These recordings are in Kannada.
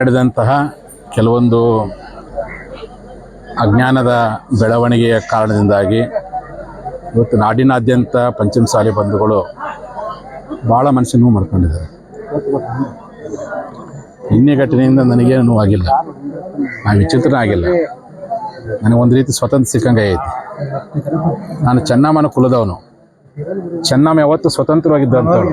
ನಡೆದಂತಹ ಕೆಲವೊಂದು ಅಜ್ಞಾನದ ಬೆಳವಣಿಗೆಯ ಕಾರಣದಿಂದಾಗಿ ಇವತ್ತು ನಾಡಿನಾದ್ಯಂತ ಪಂಚಮಸಾಲಿ ಬಂಧುಗಳು ಭಾಳ ಮನಸ್ಸಿನ ಮಾಡ್ಕೊಂಡಿದ್ದಾರೆ. ನಿನ್ನೆ ಘಟನೆಯಿಂದ ನನಗೇನು ನೋವಾಗಿಲ್ಲ ನಾನು ವಿಚಿತ್ರ ಆಗಿಲ್ಲ ನನಗೊಂದು ರೀತಿ ಸ್ವತಂತ್ರ ಸಿಕ್ಕಂಗೆ ಐತಿ. ನಾನು ಚೆನ್ನಮ್ಮನ ಕುಲದವನು. ಚೆನ್ನಮ್ಮ ಯಾವತ್ತು ಸ್ವತಂತ್ರವಾಗಿದ್ದಂಥವ್ರು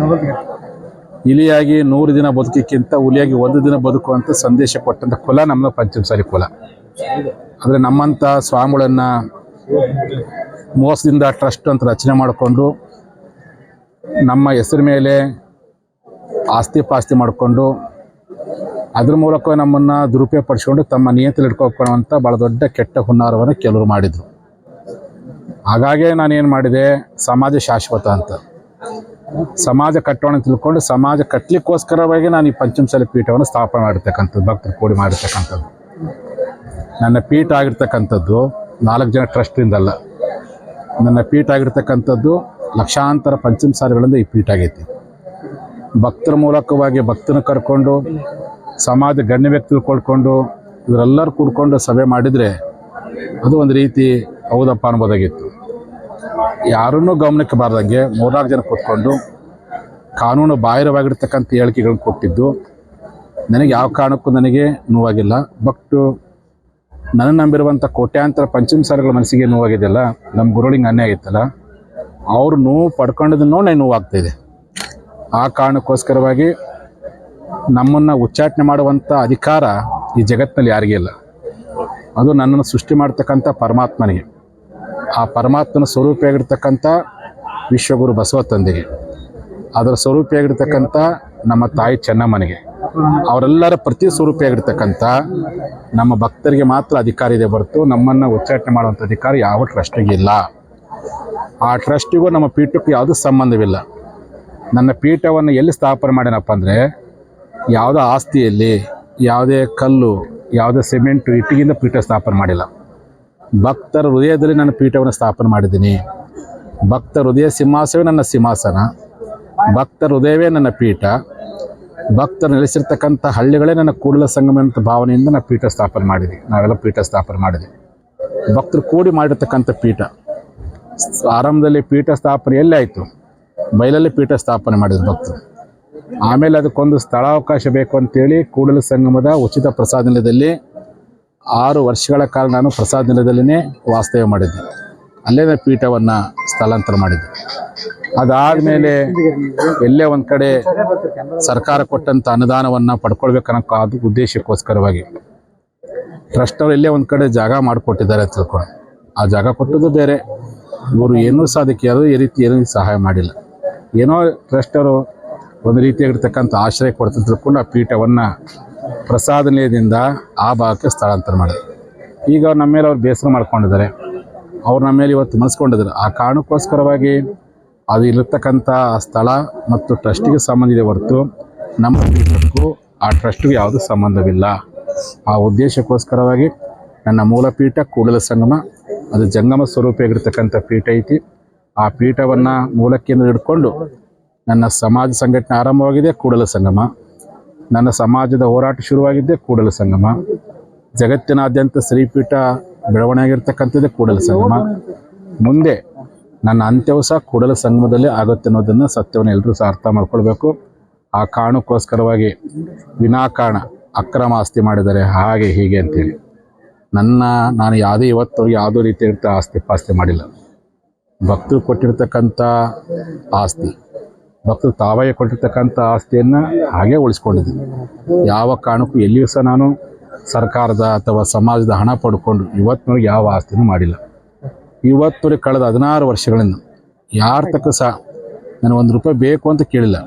ಇಲಿಯಾಗಿ ನೂರು ದಿನ ಬದುಕಿಕ್ಕಿಂತ ಹುಲಿಯಾಗಿ ಒಂದು ದಿನ ಬದುಕುವಂಥ ಸಂದೇಶ ಕೊಟ್ಟಂಥ ಕುಲ ನಮ್ಮ ಪಂಚಮಸಾಲಿ ಕುಲ. ಆದರೆ ನಮ್ಮಂಥ ಸ್ವಾಮಿಗಳನ್ನು ಮೋಸದಿಂದ ಟ್ರಸ್ಟ್ ಅಂತ ರಚನೆ ಮಾಡಿಕೊಂಡು, ನಮ್ಮ ಹೆಸರು ಮೇಲೆ ಆಸ್ತಿ ಪಾಸ್ತಿ ಮಾಡಿಕೊಂಡು, ಅದ್ರ ಮೂಲಕ ನಮ್ಮನ್ನು ದುರುಪಯೋಗ ಪಡಿಸ್ಕೊಂಡು ತಮ್ಮ ನಿಯಂತ್ರಣ ಇಟ್ಕೊಕೊಳ್ಳುವಂಥ ಭಾಳ ದೊಡ್ಡ ಕೆಟ್ಟ ಹುನ್ನಾರವನ್ನು ಕೆಲವರು ಮಾಡಿದರು. ಹಾಗಾಗೇ ನಾನೇನು ಮಾಡಿದೆ? ಸಮಾಜ ಶಾಶ್ವತ ಅಂತ. ಸಮಾಜ ಕಟ್ಟೋಣ ತಿಳ್ಕೊಂಡು ಸಮಾಜ ಕಟ್ಟಲಿಕ್ಕೋಸ್ಕರವಾಗಿ ನಾನು ಈ ಪಂಚಮಸಾಲಿ ಪೀಠವನ್ನು ಸ್ಥಾಪನೆ ಮಾಡಿರ್ತಕ್ಕಂಥದ್ದು, ಭಕ್ತರು ಕೂಡಿ ಮಾಡಿರ್ತಕ್ಕಂಥದ್ದು. ನನ್ನ ಪೀಠ ಆಗಿರ್ತಕ್ಕಂಥದ್ದು ನಾಲ್ಕು ಜನ ಟ್ರಸ್ಟಿಂದಲ್ಲ ನನ್ನ ಪೀಠ ಆಗಿರ್ತಕ್ಕಂಥದ್ದು ಲಕ್ಷಾಂತರ ಪಂಚಮಸಾಲಿಗಳಿಂದ ಈ ಪೀಠ ಆಗೈತಿ. ಭಕ್ತರ ಮೂಲಕವಾಗಿ ಭಕ್ತನ ಕರ್ಕೊಂಡು, ಸಮಾಜ ಗಣ್ಯ ವ್ಯಕ್ತಿಗಳು ಕೊಡ್ಕೊಂಡು ಇವರೆಲ್ಲರೂ ಕೂಡ್ಕೊಂಡು ಸಭೆ ಮಾಡಿದರೆ ಅದು ಒಂದು ರೀತಿ ಹೌದಪ್ಪ ಅನ್ಬೋದಾಗಿತ್ತು. ಯಾರನ್ನೂ ಗಮನಕ್ಕೆ ಬಾರ್ದಂಗೆ ಮೂರ್ನಾಲ್ಕು ಜನ ಕೂತ್ಕೊಂಡು ಕಾನೂನು ಬಾಹಿರವಾಗಿರ್ತಕ್ಕಂಥ ಹೇಳಿಕೆಗಳನ್ನು ಕೊಟ್ಟಿದ್ದು, ನನಗೆ ಯಾವ ಕಾರಣಕ್ಕೂ ನನಗೆ ನೋವಾಗಿಲ್ಲ. ಬಟ್ ನನ್ನ ನಂಬಿರುವಂಥ ಕೋಟ್ಯಾಂತರ ಪಂಚಮಸಾಲಿಗಳ ಮನಸ್ಸಿಗೆ ನೋವಾಗಿದೆಯಲ್ಲ, ನಮ್ಮ ಗುರುಳಿಗೆ ಅನ್ಯಾಯ ಆಗಿತ್ತಲ್ಲ ಅವ್ರು ನೋವು ಪಡ್ಕೊಂಡಿದ್ದನ್ನೋ ನನಗೆ ನೋವಾಗ್ತಾಯಿದೆ ಆ ಕಾರಣಕ್ಕೋಸ್ಕರವಾಗಿ ನಮ್ಮನ್ನು ಉಚ್ಚಾಟನೆ ಮಾಡುವಂಥ ಅಧಿಕಾರ ಈ ಜಗತ್ತಿನಲ್ಲಿ ಯಾರಿಗೂ ಇಲ್ಲ. ಅದು ನನ್ನನ್ನು ಸೃಷ್ಟಿ ಮಾಡ್ತಕ್ಕಂಥ ಪರಮಾತ್ಮನಿಗೆ. ಆ ಪರಮಾತ್ಮನ ಸ್ವರೂಪಿಯಾಗಿರ್ತಕ್ಕಂಥ ವಿಶ್ವಗುರು ಬಸವ ತಂದೆಗೆ ಅದರ ಸ್ವರೂಪಿಯಾಗಿರ್ತಕ್ಕಂಥ ನಮ್ಮ ತಾಯಿ ಚೆನ್ನಮ್ಮನಿಗೆ. ಅವರೆಲ್ಲರ ಪ್ರತಿ ಸ್ವರೂಪಿಯಾಗಿರ್ತಕ್ಕಂಥ ನಮ್ಮ ಭಕ್ತರಿಗೆ ಮಾತ್ರ ಅಧಿಕಾರ ಇದೆ ಹೊರತು ನಮ್ಮನ್ನು ಉಚ್ಚಾಟನೆ ಮಾಡುವಂಥ ಅಧಿಕಾರ ಯಾವ ಟ್ರಸ್ಟಿಗೆ ಇಲ್ಲ. ಆ ಟ್ರಸ್ಟಿಗೂ ನಮ್ಮ ಪೀಠಕ್ಕೂ ಯಾವುದೂ ಸಂಬಂಧವಿಲ್ಲ. ನನ್ನ ಪೀಠವನ್ನು ಎಲ್ಲಿ ಸ್ಥಾಪನೆ ಮಾಡ್ಯಾನಪ್ಪ ಅಂದರೆ ಯಾವುದೋ ಆಸ್ತಿಯಲ್ಲಿ, ಯಾವುದೇ ಕಲ್ಲು, ಯಾವುದೇ ಸಿಮೆಂಟು ಇಟ್ಟಿಗೆಯಿಂದ ಪೀಠ ಸ್ಥಾಪನೆ ಮಾಡಿಲ್ಲ. ಭಕ್ತರ ಹೃದಯದಲ್ಲಿ ನಾನು ಪೀಠವನ್ನು ಸ್ಥಾಪನೆ ಮಾಡಿದ್ದೀನಿ. ಭಕ್ತ ಹೃದಯ ಸಿಂಹಾಸವೇ ನನ್ನ ಸಿಂಹಾಸನ. ಭಕ್ತ ಹೃದಯವೇ ನನ್ನ ಪೀಠ. ಭಕ್ತರು ನೆಲೆಸಿರ್ತಕ್ಕಂಥ ಹಳ್ಳಿಗಳೇ ನನ್ನ ಕೂಡಲ ಸಂಗಮ ಅಂತ ಭಾವನೆಯಿಂದ ನಾನು ಪೀಠ ಸ್ಥಾಪನೆ ಮಾಡಿದೆ ನಾವೆಲ್ಲ ಪೀಠ ಸ್ಥಾಪನೆ ಮಾಡಿದೆ ಭಕ್ತರು ಕೂಡಿ ಮಾಡಿರ್ತಕ್ಕಂಥ ಪೀಠ. ಆರಂಭದಲ್ಲಿ ಪೀಠ ಸ್ಥಾಪನೆ ಎಲ್ಲಿ ಆಯಿತು? ಬಯಲಲ್ಲಿ ಪೀಠ ಸ್ಥಾಪನೆ ಮಾಡಿದ್ರು ಭಕ್ತರು. ಆಮೇಲೆ ಅದಕ್ಕೊಂದು ಸ್ಥಳಾವಕಾಶ ಬೇಕು ಅಂತೇಳಿ ಕೂಡಲ ಸಂಗಮದ ಉಚಿತ ಪ್ರಸಾದ ನಿಲಯದಲ್ಲಿ ಆರು ವರ್ಷಗಳ ಕಾಲ ನಾನು ಪ್ರಸಾದ ನಿಲಯದಲ್ಲಿನೇ ವಾಸ್ತವ್ಯ ಮಾಡಿದ್ದೆ. ಅಲ್ಲೇ ನಾನು ಪೀಠವನ್ನು ಸ್ಥಳಾಂತರ ಮಾಡಿದ್ದೆ. ಅದಾದಮೇಲೆ ಎಲ್ಲೇ ಒಂದು ಕಡೆ ಸರ್ಕಾರ ಕೊಟ್ಟಂಥ ಅನುದಾನವನ್ನು ಪಡ್ಕೊಳ್ಬೇಕನ್ನೋ ಉದ್ದೇಶಕ್ಕೋಸ್ಕರವಾಗಿ ಟ್ರಸ್ಟ್ ಅವ್ರು ಎಲ್ಲೇ ಒಂದು ಕಡೆ ಜಾಗ ಮಾಡಿಕೊಟ್ಟಿದ್ದಾರೆ ಅಂತ ತಿಳ್ಕೊಂಡು ಆ ಜಾಗ ಕೊಟ್ಟದ್ದು ಬೇರೆ. ಇವರು ಏನೂ ಯಾವುದೋ ಈ ರೀತಿ ಏನೂ ಸಹಾಯ ಮಾಡಿಲ್ಲ. ಏನೋ ಟ್ರಸ್ಟ್ ಅವರು ಒಂದು ರೀತಿಯಾಗಿರ್ತಕ್ಕಂಥ ಆಶ್ರಯ ಕೊಡ್ತಿದ್ರು ತಿಳ್ಕೊಂಡು ಆ ಪೀಠವನ್ನು ಪ್ರಸಾದ ನಿಲಯದಿಂದ ಆ ಭಾಗಕ್ಕೆ ಸ್ಥಳಾಂತರ ಮಾಡಿದೆ ಈಗ ಅವ್ರು ನಮ್ಮ ಮೇಲೆ ಅವ್ರು ಬೇಸರ ಮಾಡ್ಕೊಂಡಿದ್ದಾರೆ. ಅವ್ರು ನಮ್ಮ ಮೇಲೆ ಇವತ್ತು ಮನಸ್ಕೊಂಡಿದ್ದಾರೆ. ಆ ಕಾರಣಕ್ಕೋಸ್ಕರವಾಗಿ ಅದು ಇರತಕ್ಕಂಥ ಸ್ಥಳ ಮತ್ತು ಟ್ರಸ್ಟಿಗೆ ಸಂಬಂಧ ಇದೆ ಹೊರತು ನಮ್ಮ ಪೀಠಕ್ಕೂ ಆ ಟ್ರಸ್ಟ್ಗೂ ಯಾವುದೂ ಸಂಬಂಧವಿಲ್ಲ. ಆ ಉದ್ದೇಶಕ್ಕೋಸ್ಕರವಾಗಿ ನನ್ನ ಮೂಲ ಪೀಠ ಕೂಡಲ ಸಂಗಮ, ಅದು ಜಂಗಮ ಸ್ವರೂಪಿಯಾಗಿರ್ತಕ್ಕಂಥ ಪೀಠ ಐತಿ. ಆ ಪೀಠವನ್ನು ಮೂಲಕ್ಕೆ ಹಿಡ್ಕೊಂಡು ನನ್ನ ಸಮಾಜ ಸಂಘಟನೆ ಆರಂಭವಾಗಿದೆ, ಕೂಡಲ ಸಂಗಮ. ನನ್ನ ಸಮಾಜದ ಹೋರಾಟ ಶುರುವಾಗಿದ್ದೇ ಕೂಡಲ ಸಂಗಮ. ಜಗತ್ತಿನಾದ್ಯಂತ ಶ್ರೀಪೀಠ ಬೆಳವಣಿಗೆಯಾಗಿರ್ತಕ್ಕಂಥದ್ದೇ ಕೂಡಲ ಸಂಗಮ. ಮುಂದೆ ನನ್ನ ಅಂತ್ಯವೂ ಸಹ ಕೂಡಲ ಸಂಗಮದಲ್ಲಿ ಆಗುತ್ತೆ ಅನ್ನೋದನ್ನು ಸತ್ಯವನ್ನು ಎಲ್ಲರೂ ಸಹ ಅರ್ಥ ಮಾಡ್ಕೊಳ್ಬೇಕು. ಆ ಕಾರಣಕ್ಕೋಸ್ಕರವಾಗಿ ವಿನಾಕಾರಣ ಅಕ್ರಮ ಆಸ್ತಿ ಮಾಡಿದ್ದಾರೆ. ಹಾಗೆ, ಹೀಗೆ ಅಂತೇಳಿ. ನನ್ನ, ನಾನು ಯಾವುದೇ ಇವತ್ತು ಯಾವುದೋ ರೀತಿಯಾಗಿರ್ತ ಆಸ್ತಿ ಪಾಸ್ತಿ ಮಾಡಿಲ್ಲ. ಭಕ್ತರು ಕೊಟ್ಟಿರ್ತಕ್ಕಂಥ ಆಸ್ತಿ. ಭಕ್ತರು ತಾವೇ ಕೊಟ್ಟಿರ್ತಕ್ಕಂಥ ಆಸ್ತಿಯನ್ನು ಹಾಗೆ ಉಳಿಸ್ಕೊಂಡಿದ್ದೀನಿ. ಯಾವ ಕಾರಣಕ್ಕೂ ಎಲ್ಲಿಯೂ ಸಹ ನಾನು ಸರ್ಕಾರದ ಅಥವಾ ಸಮಾಜದ ಹಣ ಪಡ್ಕೊಂಡು ಇವತ್ತಿನವರೆಗೆ ಯಾವ ಆಸ್ತಿನೂ ಮಾಡಿಲ್ಲ. ಇವತ್ತಿನವರೆಗೆ ಕಳೆದ ಹದಿನಾರು ವರ್ಷಗಳಿಂದ ಯಾರ ತಕ್ಕ ಸಹ ನನಗೆ ಒಂದು ರೂಪಾಯಿ ಬೇಕು ಅಂತ ಕೇಳಿಲ್ಲ.